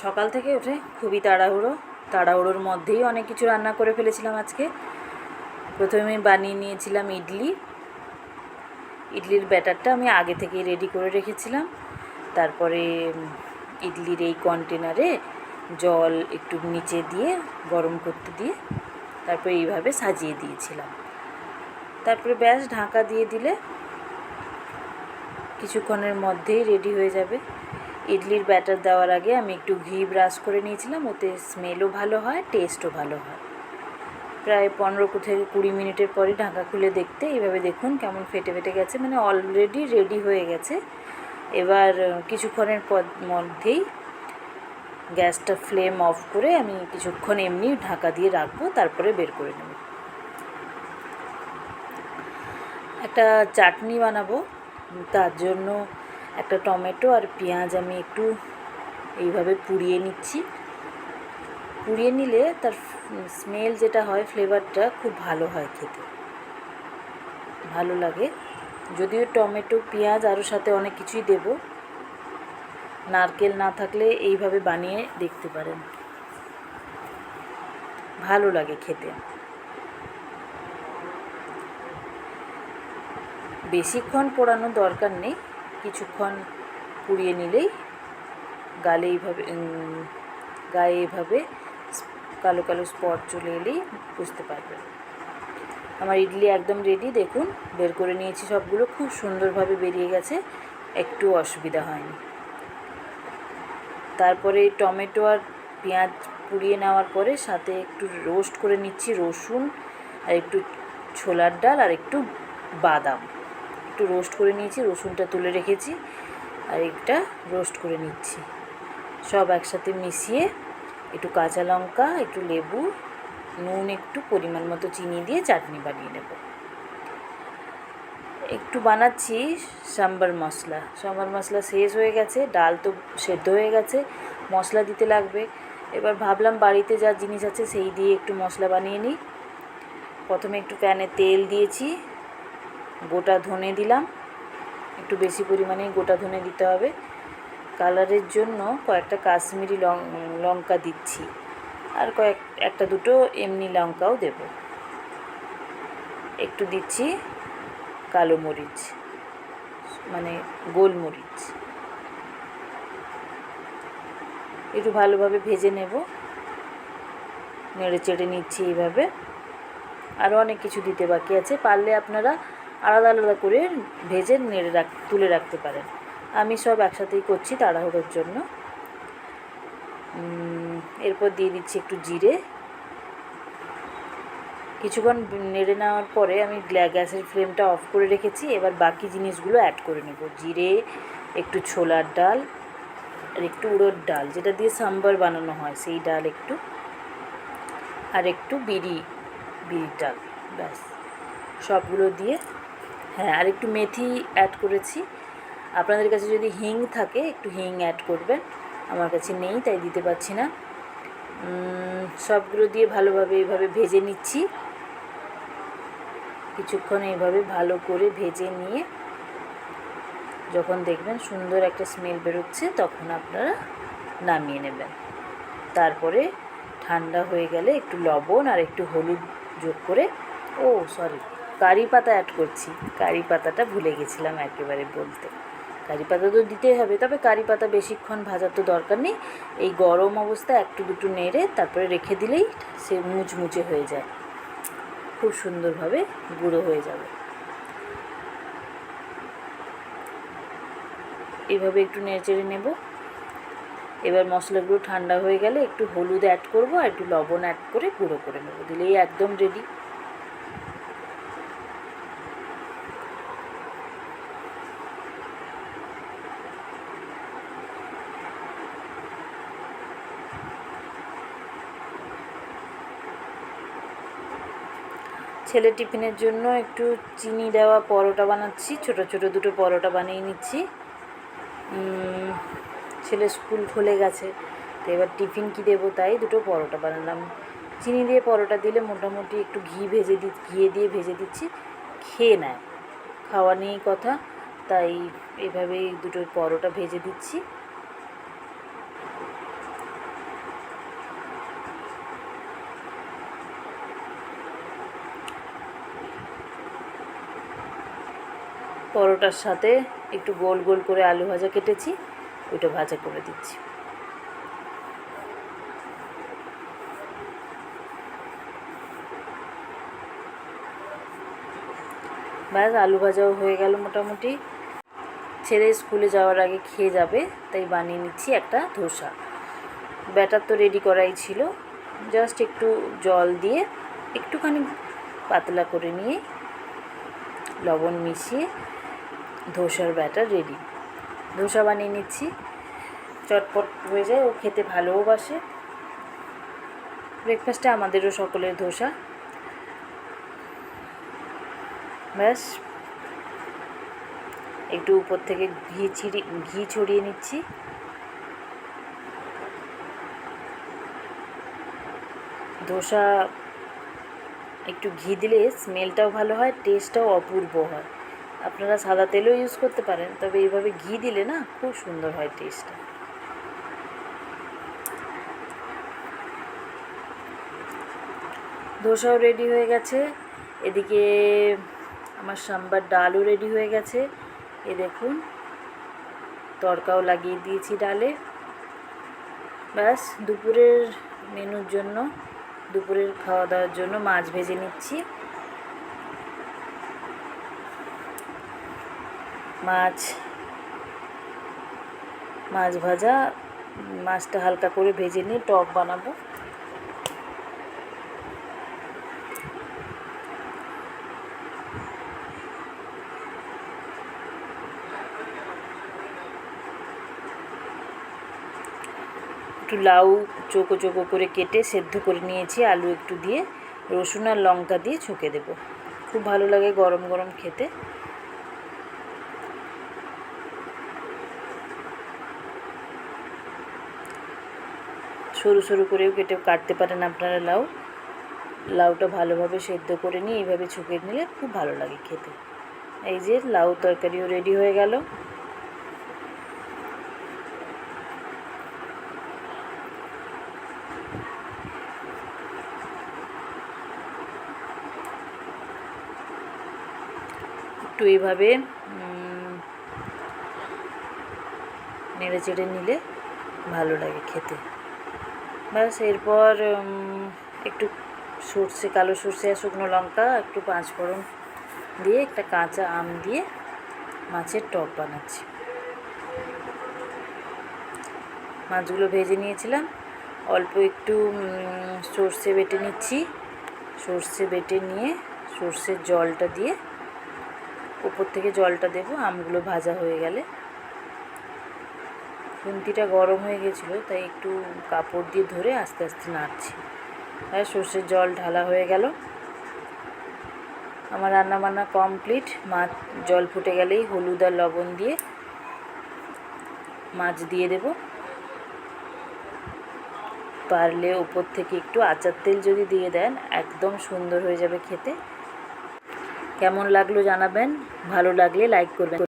সকাল থেকে উঠে খুবই তাড়াহুড়ো। তাড়াহুড়োর মধ্যেই অনেক কিছু রান্না করে ফেলেছিলাম আজকে। প্রথমে বানিয়ে নিয়েছিলাম ইডলি। ইডলির ব্যাটারটা আমি আগে থেকেই রেডি করে রেখেছিলাম। তারপরে ইডলির এই কন্টেনারে জল একটু নিচে দিয়ে, গরম করতে দিয়ে তারপরে এইভাবে সাজিয়ে দিয়েছিলাম। তারপরে ব্যাস ঢাকা দিয়ে দিলে কিছুক্ষণের মধ্যেই রেডি হয়ে যাবে। ইডলির ব্যাটার দেওয়ার আগে আমি একটু ঘি ব্রাশ করে নিয়েছিলাম, ওতে স্মেলও ভালো হয় টেস্টও ভালো হয়। প্রায় পনেরো থেকে কুড়ি মিনিটের পরে ঢাকা খুলে দেখতে, এইভাবে দেখুন কেমন ফেটে ফেটে গেছে মানে অলরেডি রেডি হয়ে গেছে। এবার কিছুক্ষণের পর মধ্যেই গ্যাসটা ফ্লেম অফ করে আমি কিছুক্ষণ এমনি ঢাকা দিয়ে রাখব, তারপরে বের করে নেব। একটা চাটনি বানাবো, তার জন্য একটা টমেটো আর পেঁয়াজ আমি একটু এইভাবে পুড়িয়ে নিচ্ছি। পুড়িয়ে নিলে তার স্মেল যেটা হয়, ফ্লেভারটা খুব ভালো হয় খেতে। ভালো লাগে। যদিও টমেটো, পেঁয়াজ আরও সাথে অনেক কিছুই দেব। নারকেল না থাকলে এইভাবে বানিয়ে দেখতে পারেন। ভালো লাগে খেতে। বেশিক্ষণ পোড়ানোর দরকার নেই। কিছুক্ষণ পুড়িয়ে নিলেই গালে এইভাবে গায়ে এইভাবে কালো কালো স্পট চলে এলেই বুঝতে পারবেন। আমার ইডলি একদম রেডি দেখুন, বের করে নিয়েছি সবগুলো, খুব সুন্দরভাবে বেরিয়ে গেছে, একটু অসুবিধা হয়নি। তারপরে টমেটো আর পেঁয়াজ পুড়িয়ে নেওয়ার পরে সাথে একটু রোস্ট করে নিচ্ছি, রসুন আর একটু ছোলার ডাল আর একটু বাদাম। একটু রোস্ট করে নিয়েছি, রসুনটা তুলে রেখেছি আর একটা রোস্ট করে নিচ্ছি। সব একসাথে মিশিয়ে একটু কাঁচা লঙ্কা, একটু লেবু, নুন, একটু পরিমাণ মতো চিনি দিয়ে চাটনি বানিয়ে নেব। একটু বানাচ্ছি সাম্বার মশলা। সাম্বার মশলা শেষ হয়ে গেছে, ডাল তো সেদ্ধ হয়ে গেছে, মশলা দিতে লাগবে। এবার ভাবলাম বাড়িতে যা জিনিস আছে সেই দিয়ে একটু মশলা বানিয়ে নিই। প্রথমে একটু প্যানে তেল দিয়েছি গোটা ধনে দিলাম। একটু বেশি পরিমাণেই গোটা ধনে দিতে হবে। কালারের জন্য কয়েকটা কাশ্মীরি লং- লঙ্কা দিচ্ছি। আর কয়েক, একটা দুটো এমনি লঙ্কাও দেব। একটু দিচ্ছি কালো মরিচ মানে গোলমরিচ। একটু ভালোভাবে ভেজে নেব। নেড়ে চেড়ে নিচ্ছি এইভাবে। আরও অনেক কিছু দিতে বাকি আছে। পারলে আপনারা আলাদা আলাদা করে ভেজে নেড়ে রাখ, তুলে রাখতে পারেন। আমি সব একসাথেই করছি তাড়াহুড়োর জন্য। এরপর দিয়ে দিচ্ছি একটু জিরে। কিছুক্ষণ নেড়ে নেওয়ার পরে আমি গ্যা- গ্যাসের ফ্লেমটা অফ করে রেখেছি। এবার বাকি জিনিসগুলো অ্যাড করে নেব। জিরে, একটু ছোলার ডাল আর একটু উড়োর ডাল, যেটা দিয়ে সাম্বার বানানো হয়, সেই ডাল একটু। আর একটু বিড়ি, বিড়ির ডাল, ব্যাস। সবগুলো দিয়ে হ্যাঁ আর একটু মেথি অ্যাড করেছি। আপনাদের কাছে যদি হিং থাকে, একটু হিং অ্যাড করবেন। আমার কাছে নেই, তাই দিতে পারছি না। সবগুলো দিয়ে ভালোভাবে এইভাবে ভেজে নিচ্ছি। কিছুক্ষণ এইভাবে ভালো করে ভেজে নিয়ে যখন দেখবেন সুন্দর একটা স্মেল বেরোচ্ছে, তখন আপনারা নামিয়ে নেবেন। তারপরে ঠান্ডা হয়ে গেলে একটু লবণ আর একটু হলুদ যোগ করে, ও সরি কারি পাতা অ্যাড করছি। কারি পাতাটা ভুলে গেছিলাম একেবারে বলতে। কারি পাতা তো দিতেই হবে, তবে কারি পাতা বেশিক্ষণ ভাজার তো দরকার নেই। এই গরম অবস্থায় একটু দুটো নেড়ে তারপরে রেখে দিলেই সে মুচমুচে হয়ে যায়। খুব সুন্দরভাবে গুঁড়ো হয়ে যাবে। এভাবে একটু নেড়েচেড়ে নেব। এবার মশলাগুলো ঠান্ডা হয়ে গেলে একটু হলুদ অ্যাড করব আর একটু লবণ অ্যাড করে গুঁড়ো করে নেব। দিলেই একদম রেডি ছেলে টিফিনের জন্য একটু চিনি দেওয়া পরোটা বানাচ্ছি। ছোট ছোট দুটো পরোটা বানিয়ে নিচ্ছি। ছেলে স্কুল খুলে গেছে, তো এবার টিফিন কী দেবো তাই দুটো পরোটা বানালাম। চিনি দিয়ে পরোটা দিলে মোটামুটি একটু ঘি ভেজে দি ঘিয়ে দিয়ে ভেজে দিচ্ছি, খেয়ে নেয়। খাওয়া নিয়েই কথা, তাই এভাবেই দুটো পরোটা ভেজে দিচ্ছি। পরোটার সাথে একটু গোল গোল করে আলু ভাজা কেটেছি, ওইটা ভাজা করে দিচ্ছি। ব্যাস, আলু ভাজাও হয়ে গেল মোটামুটি। ছেলে স্কুলে যাওয়ার আগে খেয়ে যাবে, তাই বানিয়ে নিচ্ছি একটা ধোসা। ব্যাটার তো রেডি করাই ছিল জাস্ট একটু জল দিয়ে একটুখানি পাতলা করে নিয়ে লবণ মিশিয়ে ধোসার ব্যাটার রেডি ধোসা বানিয়ে নিচ্ছি। চটপট হয়ে যায়, ও খেতে ভালোও-বাসে ব্রেকফাস্টে আমাদেরও সকলের ধোসা। ব্যাস। একটু উপর থেকে ঘি ছিড়ি, ঘি ছড়িয়ে নিচ্ছি। ধোসা একটু ঘি দিলে স্মেলটাও ভালো হয় টেস্টটাও অপূর্ব হয়। আপনারা সাদা তেলও ইউজ করতে পারেন, তবে এইভাবে ঘি দিলে না খুব সুন্দর হয় টেস্টটা ধোসাও রেডি হয়ে গেছে, এদিকে আমার সাম্বার ডালও রেডি হয়ে গেছে, এ দেখুন তড়কাও লাগিয়ে দিয়েছি ডালে। ব্যাস, দুপুরের মেনুর জন্য, দুপুরের খাওয়া দাওয়ার জন্য মাছ ভেজে নিচ্ছি। মাছ মাছ ভাজা, মাছটা হালকা করে ভেজে নিয়ে টক বানাবো। একটু লাউ চোকো চোকো করে কেটে সেদ্ধ করে নিয়েছি, আলু একটু দিয়ে, রসুন আর লঙ্কা দিয়ে ছুঁকে দেব। খুব ভালো লাগে গরম গরম খেতে। সরু সরু করেও কেটে কাটতে পারেন আপনারা লাউ। লাউটা ভালোভাবে সেদ্ধ করে নিয়ে এইভাবে ছুঁকে নিলে খুব ভালো লাগে খেতে। এই যে লাউ তরকারিও রেডি হয়ে গেল। একটু এইভাবে নেড়ে চেড়ে নিলে ভালো লাগে খেতে। ব্যাস এরপর একটু সর্ষে, কালো সর্ষে আর শুকনো লঙ্কা, একটু পাঁচ ফোড়ন দিয়ে একটা কাঁচা আম দিয়ে মাছের টক বানাচ্ছি। মাছগুলো ভেজে নিয়েছিলাম। অল্প একটু সর্ষে বেটে নিচ্ছি। সর্ষে বেটে নিয়ে সর্ষের জলটা দিয়ে, উপর থেকে জলটা দেব, আমগুলো ভাজা হয়ে গেলে। খুন্তিটা গরম হয়ে গেছিল, তাই একটু কাপড় দিয়ে ধরে আস্তে আস্তে নাড়ছি। আর সর্ষের জল ঢালা হয়ে গেল। আমার রান্না বান্না কমপ্লিট। মাছ জল ফুটে গেলেই হলুদ আর লবণ দিয়ে মাছ দিয়ে দেব। পারলে ওপর থেকে একটু আচার তেল যদি দিয়ে দেন, একদম সুন্দর হয়ে যাবে খেতে। কেমন লাগল জানাবেন? ভালো লাগলে লাইক করবেন।